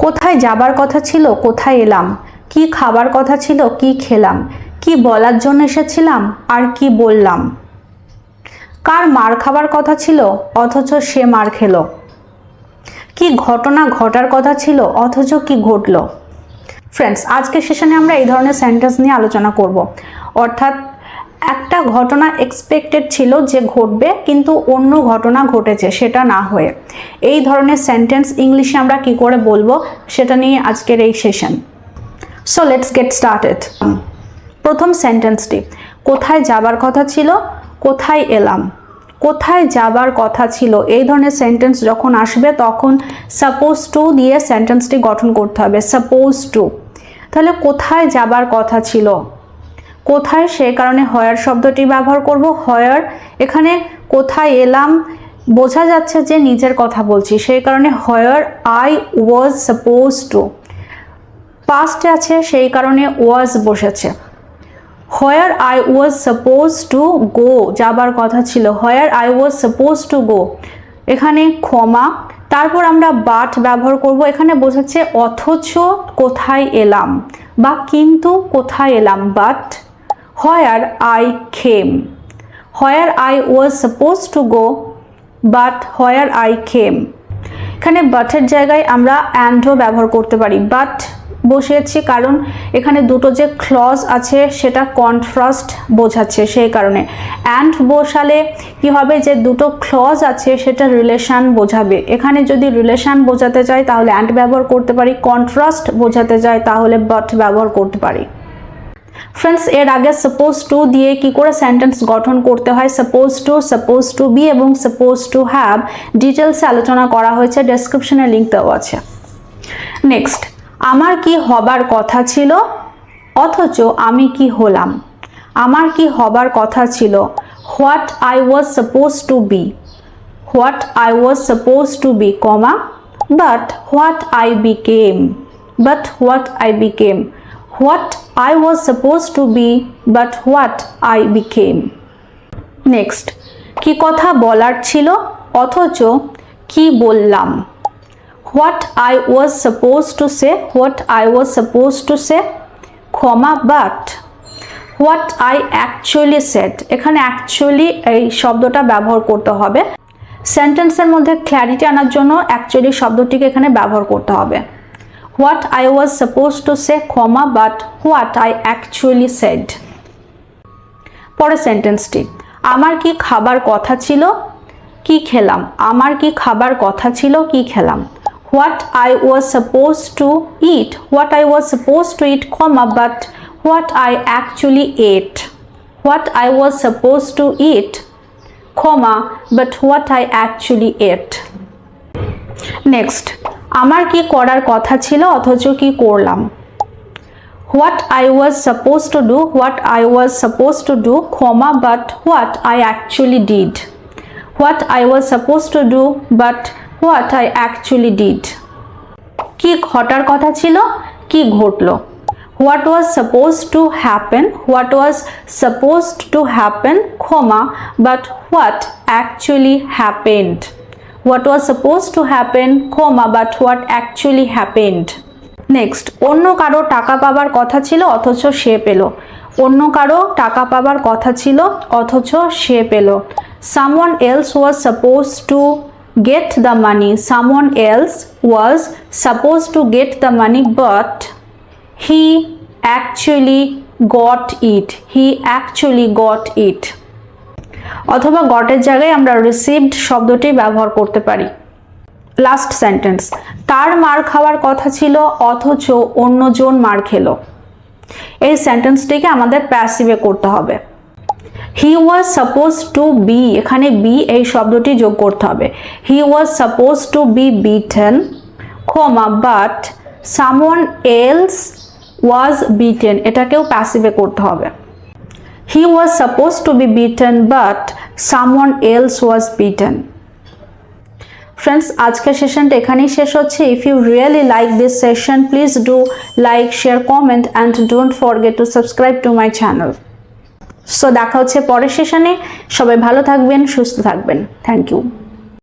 কোথায় যাবার কথা ছিল, কোথায় এলাম? কি খাবার কথা ছিল, কি খেলাম? কি বলার জন্য এসেছিলাম, আর কি বললাম? কার মার খাবার কথা ছিল, অথচ সে মার খেলো? কি ঘটনা ঘটার কথা ছিল, অথচ কি ঘটলো? ফ্রেন্ডস আজকের সেশনে আমরা এই ধরনের সেন্টেন্স নিয়ে আলোচনা করব। অর্থাৎ একটা ঘটনা এক্সপেক্টেড ছিল যে ঘটবে, কিন্তু অন্য ঘটনা ঘটেছে, সেটা না হয়ে। এই ধরনের সেন্টেন্স ইংলিশে আমরা কি করে বলব, সেটা নিয়ে আজকের এই session so let's get started প্রথম সেন্টেন্সটি কোথায় যাবার কথা ছিল, কোথায় এলাম? কোথায় যাবার কথা ছিল? এই ধরনের সেন্টেন্স যখন আসবে, তখন সাপোজ টু দিয়ে সেন্টেন্সটি গঠন করতে হবে সাপোজ টু তাহলে কোথায় যাবার কথা ছিল? কোথায়? সেই কারণে হয়ার শব্দটি ব্যবহার করব। হয়ার, এখানে কোথায় এলাম? বোঝা যাচ্ছে যে নিজের কথা বলছি। সেই কারণে where, I was suppose to. পাস্টে আছে, সেই কারণে ওয়াজ বসেছে। Where, I was suppose to go. যাবার কথা ছিল। Where, I was suppose to go. এখানে ক্ষমা। তারপর আমরা বাট ব্যবহার করব। এখানে বোঝাচ্ছে, অথচ কোথায় এলাম বা কিন্তু কোথায় এলাম, but where I came where I was suppose to go but where I came এখানে বাটের জায়গায় আমরা অ্যান্ডও ব্যবহার করতে পারি। বাট বসিয়েছি কারণ এখানে দুটো যে ক্লজ আছে, সেটা কন্ট্রাস্ট বোঝাচ্ছে সেই কারণে। অ্যান্ড বসালে কি হবে যে দুটো ক্লজ আছে, সেটা রিলেশন বোঝাবে। এখানে যদি রিলেশন বোঝাতে চাই, তাহলে অ্যান্ড ব্যবহার করতে পারি কন্ট্রাস্ট বোঝাতে চাই, তাহলে বাট ব্যবহার করতে পারি। ফ্রেন্ডস এর আগে সাপোজ টু দিয়ে কি করে সেন্টেন্স গঠন করতে হয়? Suppose to suppose to be এবং সাপোজ টু হ্যাভ ডিটেলসে আলোচনা করা হয়েছে ডেসক্রিপশনে লিঙ্ক দেওয়া আছে। নেক্সট আমার কি হবার কথা ছিল? অথচ আমি কি হলাম? আমার কি হবার কথা ছিল? What I was suppose to be what I was suppose to be comma but what I became but what I became what I was suppose to be but what I became next কি কথা বলার ছিল? অথচ কি বললাম? What I was suppose to say what I was suppose to say ক্ষমা but what I actually said এখানে actually এই শব্দটা ব্যবহার করতে হবে। সেন্টেন্সের মধ্যে ক্ল্যারিটি আনার জন্য অ্যাকচুয়ালি শব্দটিকে এখানে ব্যবহার করতে হবে। What I was suppose to say ক্ষমা but what I actually said পরের সেন্টেন্সটি আমার কি খাবার কথা ছিল কি খেলাম আমার কি খাবার কথা ছিল কি খেলাম what I was supposed to eat, what I was supposed to eat, comma, but what I actually ate. What I was supposed to eat, comma, but what I actually ate. Next, আমার কি করার কথা ছিল অথচ কি করলাম? What I was suppose to do what I was suppose to do ক্ষমা but what I actually did What I was suppose to do but what I actually did কি ঘটার কথা ছিল? কি ঘটলো? What was suppose to happen what was suppose to happen ক্ষমা but what actually happened what was suppose to happen ক্ষমা but what actually happened next অন্য কারও টাকা পাবার কথা ছিল, অথচ সে পেল। অন্য কারও টাকা পাবার কথা ছিল, অথচ সে পেল। Someone else was suppose to get the money. Someone else was supposed to get the money, but he actually got it. He actually got it. অথবা গটের জায়গায় আমরা রিসিভড শব্দটি ব্যবহার করতে পারি। লাস্ট সেন্টেন্স তার মার খাওয়ার কথা ছিল, অথচ অন্যজন মার খেলো। এই সেন্টেন্সটিকে আমাদের প্যাসিভে করতে হবে। He was suppose to be এখানে বি এই শব্দটি যোগ করতে হবে। He was suppose to be beaten ক্ষমা but someone else was beaten এটাকেও প্যাসিভে করতে হবে। He was supposed to be beaten, but someone else was beaten. Friends আজকের সেশনটা এখানেই শেষ হচ্ছে। If you really like this session please do like share comment and don't forget to subscribe to my channel so দেখা হচ্ছে পরের সেশনে সবাই ভালো থাকবেন সুস্থ থাকবেন। Thank you